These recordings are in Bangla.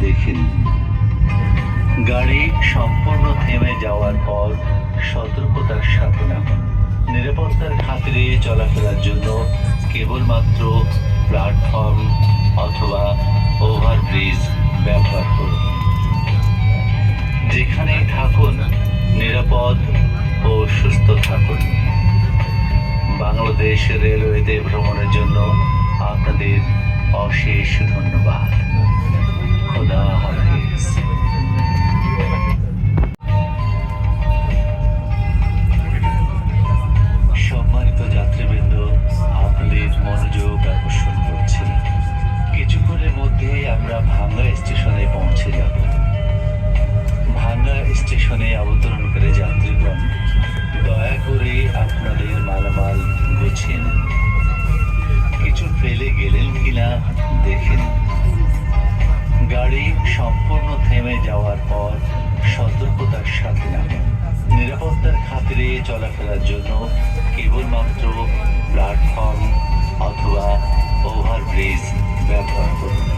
দেখেন। গাড়ি সম্পূর্ণ থেমে যাওয়ার পর সতর্কতার সাথে নিরাপত্তার খাতিরে চলাফেরার জন্য কেবলমাত্র প্ল্যাটফর্ম অথবা ওভারব্রিজ ব্যবহার করুন। যেখানেই থাকুন, নিরাপদ ও সুস্থ থাকুন। বাংলাদেশ রেলওয়েতে ভ্রমণের জন্য আপনাদের অশেষ ধন্যবাদ। খাতিরে চলাফেরার জন্য কেবলমাত্র প্ল্যাটফর্ম অথবা ওভারব্রিজ ব্যবহার করুন।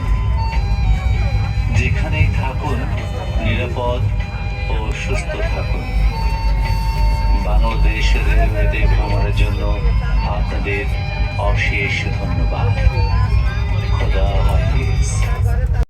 যেখানেই থাকুন, নিরাপদ ও সুস্থ থাকুন। বাংলাদেশ রেলওয়েতে ভ্রমণের জন্য আপনাদের অশেষ ধন্যবাদ।